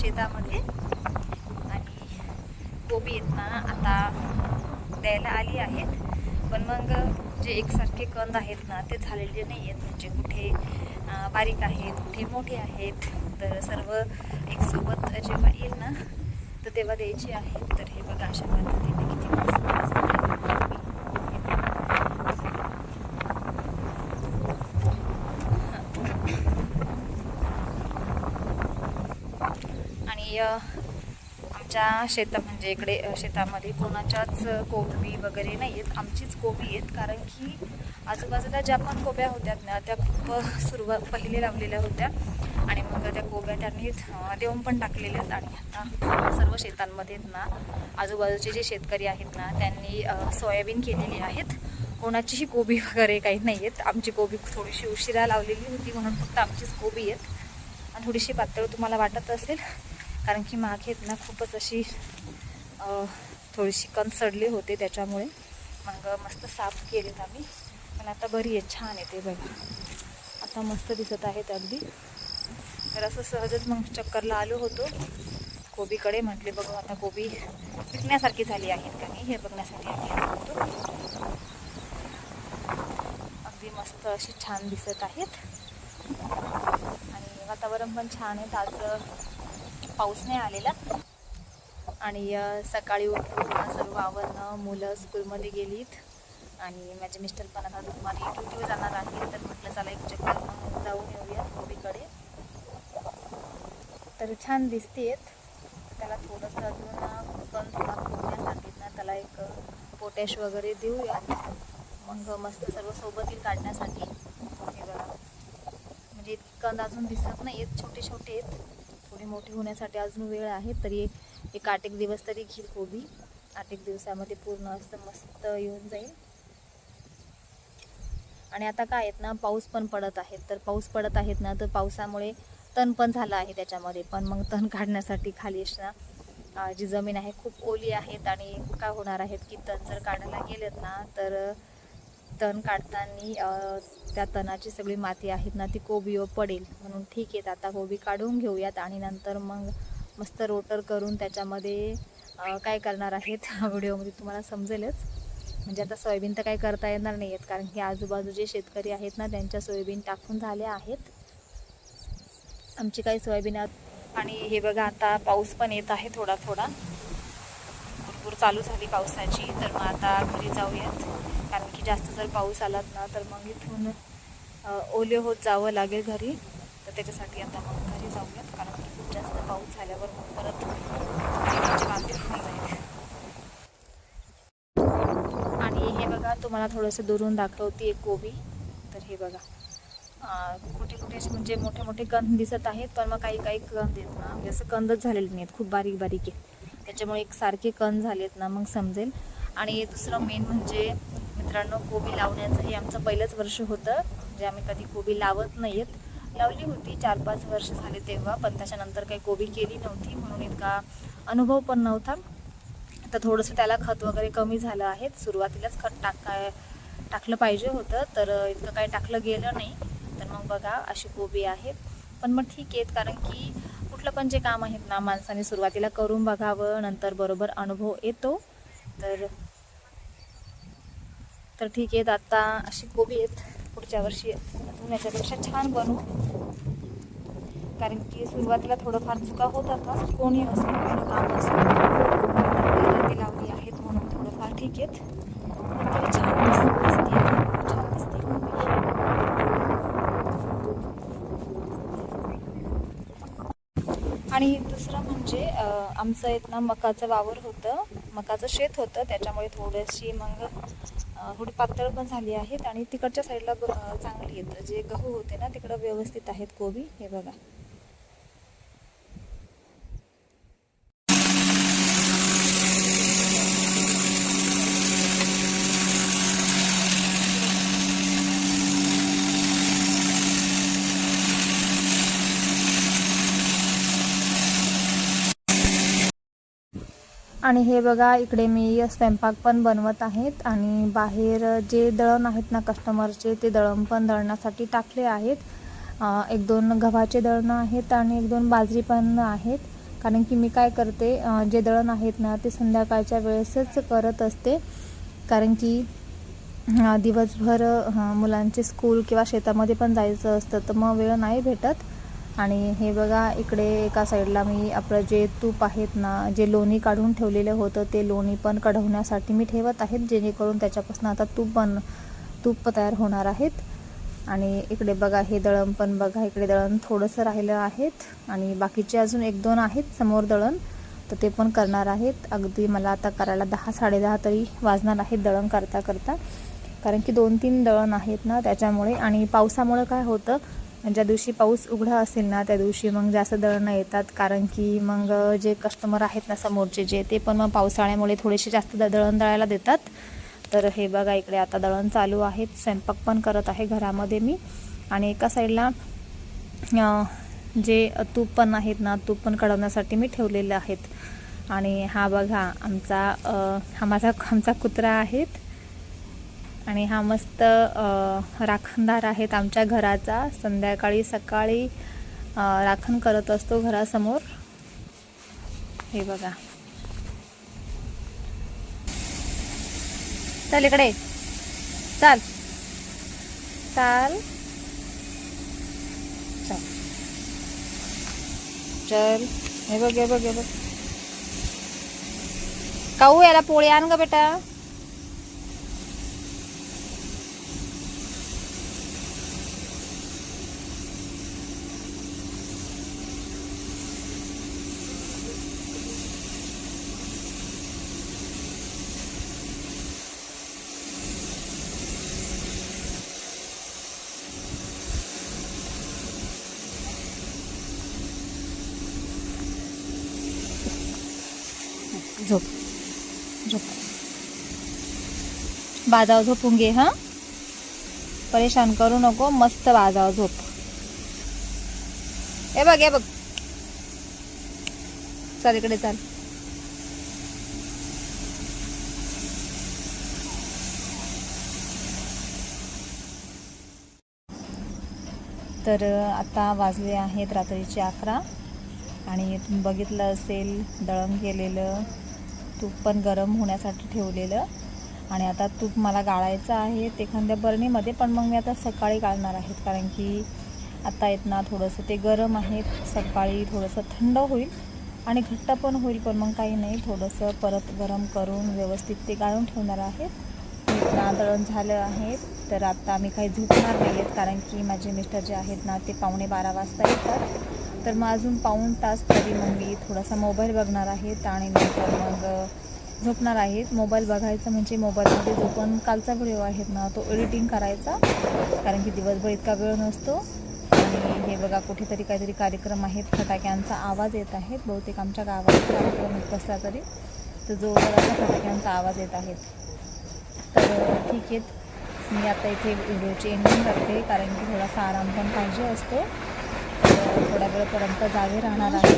शेतामध्ये. आणि कोबी आहेत ना आता द्यायला आली आहेत. पण मग जे एकसारखे कंद आहेत ना ते झालेले नाही आहेत. म्हणजे कुठे बारीक आहेत कुठे मोठे आहेत. तर सर्व एकसोबत जेव्हा येईल ना तर तेव्हा द्यायची आहेत तर हे बघा अशा पद्धतीने किती मस्त दिसत आहे कोबी. आणि आमच्या शेता म्हणजे इकडे शेतामध्ये कोणाच्याच कोबी वगैरे नाही आहेत आमचीच कोबी आहेत कारण की आजूबाजूला ज्या पण कोब्या होत्या ना त्या खूप सुरुवात पहिले लावलेल्या होत्या. आणि मग त्या कोब्या त्यांनी देऊन पण टाकलेल्या आहेत. आणि आता सर्व शेतांमध्ये ना आजूबाजूचे जे शेतकरी आहेत ना त्यांनी सोयाबीन केलेली आहेत. कोणाचीही कोबी वगैरे काही नाही आहेत आमची कोबी थोडीशी उशिरा लावलेली होती म्हणून फक्त आमचीच कोबी आहेत. आणि थोडीशी पातळ तुम्हाला वाटत असेल कारण की मागे येत ना खूपच अशी थोडीशी कण सडली होते त्याच्यामुळे. मग मस्त साफ केलेत आम्ही. पण आता बरी आहे छान आहे ते बघा. आता मस्त दिसत आहेत अगदी. तर असं सहजच मग चक्करला आलो होतो. कोबीकडे म्हटले बघू आता कोबी विकण्यासारखी झाली आहेत का नाही? हे बघण्यासाठी आम्ही आलो होतो. अगदी मस्त अशी छान दिसत आहेत. आणि वातावरण पण छान आहे आज पाऊस नाही आलेला आणि सकाळी उठून सर्व आवरणं मुलं स्कूलमध्ये गेलीत. आणि माझे मिस्टर पण आता दुपारी ड्युटीवर जाणार आहे तर म्हटलं चला एक चक्कर जाऊन येऊया कोबीकडे तर छान दिसतेत. त्याला थोडंसं अजून अ, पण थोडा फुगण्यासाठी ना त्याला एक पोटॅश वगैरे देऊया मग मस्त सर्व सोबत येईल काढण्यासाठी म्हणजे इतकी कंद अजून दिसत नाही आहेत छोटे छोटे आहेत. आणि मोठे होण्यासाठी अजून वेळ आहे तरी एक आठ एक दिवस तरी घेईल कोबी. आठ एक दिवसामध्ये पूर्ण असं मस्त येऊन जाईल. आणि आता काय आहेत ना पाऊस पण पडत आहेत तर पाऊस पडत आहेत ना तर पावसामुळे तण पण झालं आहे त्याच्यामध्ये. पण मग तण काढण्यासाठी खाली ना जी जमीन आहे खूप ओली आहेत आणि काय होणार आहेत की तण जर काढायला गेलेत ना तर तण काढताना त्या तणाची सगळी माती आहेत ना ती कोबीवर पडेल. म्हणून ठीक आहे आता कोबी काढून घेऊयात आणि नंतर मग मस्त रोटर करून त्याच्यामध्ये काय करणार आहेत? व्हिडिओमध्ये तुम्हाला समजेलच. म्हणजे आता सोयाबीन तर काही करता येणार नाही आहेत कारण की आजूबाजूचे शेतकरी आहेत ना त्यांच्या सोयाबीन टाकून झाल्या आहेत. आमची काही सोयाबीन आणि हे बघा आता पाऊस पण येत आहे थोडा थोडा भरपूर चालू झाली पावसाची तर मग आता घरी जाऊयात. कारण की जास्त जर पाऊस आलात ना तर मग इथून ओले होत जावं लागेल घरी. तर त्याच्यासाठी आता मग घरी जाऊयात कारण की खूप जास्त पाऊस झाल्यावर मग परत आणि हे बघा तुम्हाला थोडंसं दुरून दाखवते एक कोबी. तर हे बघा. कुठे कुठे असे म्हणजे मोठे मोठे कंद दिसत आहेत पण मग काही काही कंद आहेत ना. म्हणजे असं कंदच झालेले नाहीत खूप बारीक बारीक आहेत त्याच्यामुळे एक सारखे कंद झालेत ना मग समजेल. आणि दुसरं मेन म्हणजे मित्रांनो कोबी लावण्याचं हे आमचं पहिलंच वर्ष होतं म्हणजे आम्ही कधी कोबी लावत नाही आहेत लावली होती चार पाच वर्ष झाले तेव्हा पण त्याच्यानंतर काही कोबी केली नव्हती म्हणून इतका अनुभव पण नव्हता. तर थोडंसं त्याला खत वगैरे कमी झालं आहे सुरुवातीलाच खत टाकाय टाकलं पाहिजे होतं तर इतकं काही टाकलं गेलं नाही. तर मग बघा अशी कोबी आहेत पण मग ठीक आहेत कारण की कुठलं पण जे काम आहेत ना माणसाने सुरुवातीला करून बघावं नंतर बरोबर अनुभव येतो. तर तर ठीक आहेत आता अशी कोबी आहेत पुढच्या वर्षी अजून याच्यापेक्षा छान बनू कारण की सुरुवातीला थोडंफार चुका होतात आता कोणी असं कुठलं काम असो ती ते लावली आहेत म्हणून थोडंफार ठीक आहेत तरी छान दिसते छान दिसते कोबी. आणि दुसरं म्हणजे आमचं एक ना मकाचं वावर होतं मकाचं शेत होतं त्याच्यामुळे थोडीशी मग थोडी पातळ पण झाली आहेत आणि तिकडच्या साईडला चांगली आहेत. जे गहू होते ना तिकडं व्यवस्थित आहेत कोबी. हे बघा. आणि हे बघा इकडे मी स्वयंपाक पण बनवत आहेत आणि बाहेर जे दळण आहेत ना कस्टमरचे ते दळण पण दळण्यासाठी टाकले आहेत. एक दोन गव्हाचे दळणं आहेत आणि एक दोन बाजरी पण आहेत. कारण की मी काय करते जे दळण आहेत ना ते संध्याकाळच्या वेळेसच करत असते. कारण की दिवसभर मुलांचे स्कूल किंवा शेतामध्ये पण जायचं असतं तर मग वेळ नाही भेटत. आणि हे बघा इकडे एका साईडला मी आपलं जे तूप आहेत ना जे लोणी काढून ठेवलेलं होतं ते लोणी पण कढवण्यासाठी मी ठेवत आहेत जेणेकरून त्याच्यापासून आता तूप बन तूप तयार होणार आहेत. आणि इकडे बघा हे दळण पण बघा इकडे दळण थोडंसं राहिलं आहेत आणि बाकीचे अजून एक दोन आहेत समोर दळण. तर ते पण करणार आहेत. अगदी मला आता करायला दहा साडेदहा तरी वाजणार आहेत दळण करता करता कारण की दोन तीन दळण आहेत ना त्याच्यामुळे आणि पावसामुळे काय होतं ज्या दिवशी पाऊस उघडा असेल ना त्या दिवशी मग जास्त दळणं येतात. कारण की मग जे कस्टमर आहेत ना समोरचे जे ते पण मग पावसाळ्यामुळे थोडेसे जास्त द- दळण दळायला देतात. तर हे बघा इकडे आता दळण चालू आहेत. स्वयंपाक पण करत आहे घरामध्ये मी. आणि एका साईडला जे तूप पण आहेत ना तूप पण कढवण्यासाठी मी ठेवलेले आहेत. आणि हा बघा आमचा हा माझा आमचा कुत्रा आहेत आणि हा मस्त राखणदार आहेत आमच्या घराचा. संध्याकाळी सकाळी राखण करत असतो घरासमोर. हे बघा. चल इकडे. चाल. चाल. चल. चल. हे बघ हे बघ हे बघ. काऊ याला पोळी आण ग बेटा. झोप. झोप. बाजाव झोपून घे हां? परेशान करू नको मस्त बाजाव झोप. हे बघ हे बघ. चल इकडे चाल. तर आता वाजले आहेत रात्रीचे अकरा आणि तुम्ही बघितलं असेल दळण केलेलं. तूप पण गरम होण्यासाठी ठेवलेलं. आणि आता तूप मला गाळायचं आहे एखाद्या बरणीमध्ये पण मग मी आता सकाळी गाळणार आहेत कारण की आता येत ना थोडंसं ते गरम आहे सकाळी थोडंसं थंड होईल आणि घट्ट पण होईल पण मग काही नाही थोडंसं परत गरम करून व्यवस्थित ते गाळून ठेवणार आहेत ना दळण झालं आहे तर आता आम्ही काही झोपणार नाही आहेत कारण की माझे मिस्टर जे आहेत ना ते पावणे बारा वाजता येतात. तर मग अजून पाऊण तास तरी मग मी थोडासा मोबाईल बघणार आहेत आणि नंतर मग झोपणार आहेत. मोबाईल बघायचं म्हणजे मोबाईलमध्ये जो पण कालचा व्हिडिओ आहेत ना तो एडिटिंग करायचा. कारण की दिवसभर इतका वेळ नसतो. आणि हे बघा कुठेतरी काहीतरी कार्यक्रम आहेत. फटाक्यांचा आवाज येत आहेत बहुतेक आमच्या गावात कार्यक्रम कसला तरी तर जोरदार फटाक्यांचा आवाज येत आहेत तर ठीक आहे मी आता इथे व्हिडिओची एंडिंग करते. कारण की थोडासा आराम पण पाहिजे असतो. थोड्या वेळपर्यंत जागे राहणार आहे.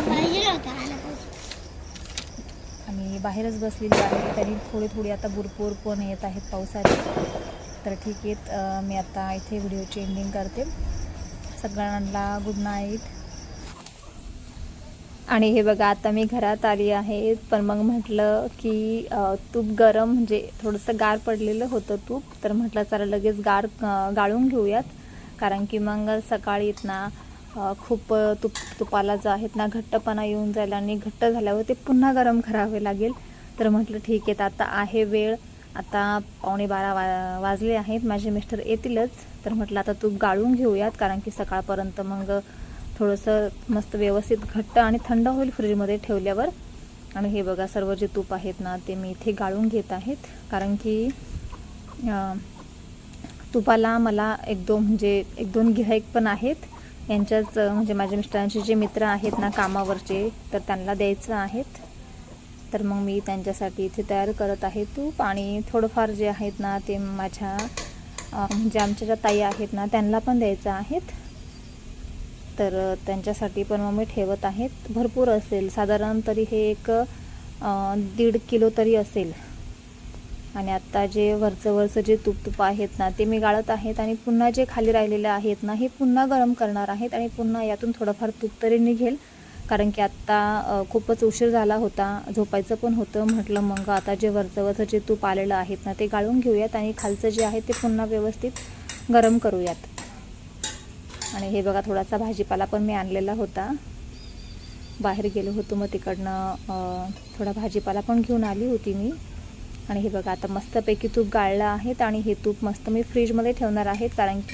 आणि बाहेरच बसलेली आहे. त्यांनी थोडी थोडी आता भरपूर पण येत आहेत पावसाचे. तर ठीक आहे मी आता इथे व्हिडिओची एंडिंग करते. सगळ्यांना गुड नाईट आणि हे बघा आता मी घरात आली आहे. पण मग म्हटलं की तूप गरम म्हणजे थोडंसं गार पडलेलं होतं तूप. तर म्हटलं चला लगेच गार गाळून घेऊयात. कारण की मग सकाळी ना खूप तुप तुपाला जो आहेत ना घट्टपणा येऊन जाईल आणि घट्ट झाल्यावर ते पुन्हा गरम करावे लागेल. तर म्हटलं ठीक आहे तर आता आहे वेळ. आता पावणे बारा वा वाजले आहेत. माझे मिस्टर येतीलच. तर म्हटलं आता तूप गाळून घेऊयात कारण की सकाळपर्यंत मग थोडंसं मस्त व्यवस्थित घट्ट आणि थंड होईल फ्रीजमध्ये ठेवल्यावर. आणि हे बघा सर्व जे तूप आहेत ना ते मी इथे गाळून घेत आहेत. कारण की तुपाला मला एक दोन म्हणजे एक दोन गिऱ्हाईक पण आहेत. यांच्याच म्हणजे माझ्या मिस्टरांचे जे मित्र आहेत ना कामावरचे तर त्यांना द्यायचं आहेत. तर मग मी त्यांच्यासाठी इथे तयार करत आहे तूप आणि थोडंफार जे आहेत ना ते माझ्या म्हणजे आमच्या ज्या ताई आहेत ना त्यांना पण द्यायचं आहेत. तर त्यांच्यासाठी पण मग मी ठेवत आहेत. भरपूर असेल. साधारण तरी हे एक दीड किलो तरी असेल. आणि आत्ता जे वरचं वरचं जे तुपतुप आहेत ना ते मी गाळत आहेत आणि पुन्हा जे खाली राहिलेले आहेत ना हे पुन्हा गरम करणार आहेत आणि पुन्हा यातून थोडंफार तूप तरी निघेल. कारण की आत्ता खूपच उशीर झाला होता. झोपायचं पण होतं. म्हटलं मग आता जे वरचं वरचं जे तूप आलेलं आहेत ना ते गाळून घेऊयात आणि खालचं जे आहे ते पुन्हा व्यवस्थित गरम करूयात. आणि हे बघा थोडासा भाजीपाला पण मी आणलेला होता. बाहेर गेलो होतो मग तिकडनं थोडा भाजीपाला पण घेऊन आली होती मी. आणि हे बघा आता मस्तपैकी तूप गाळलं आहेत आणि हे तूप मस्त मी फ्रीजमध्ये ठेवणार आहेत कारण की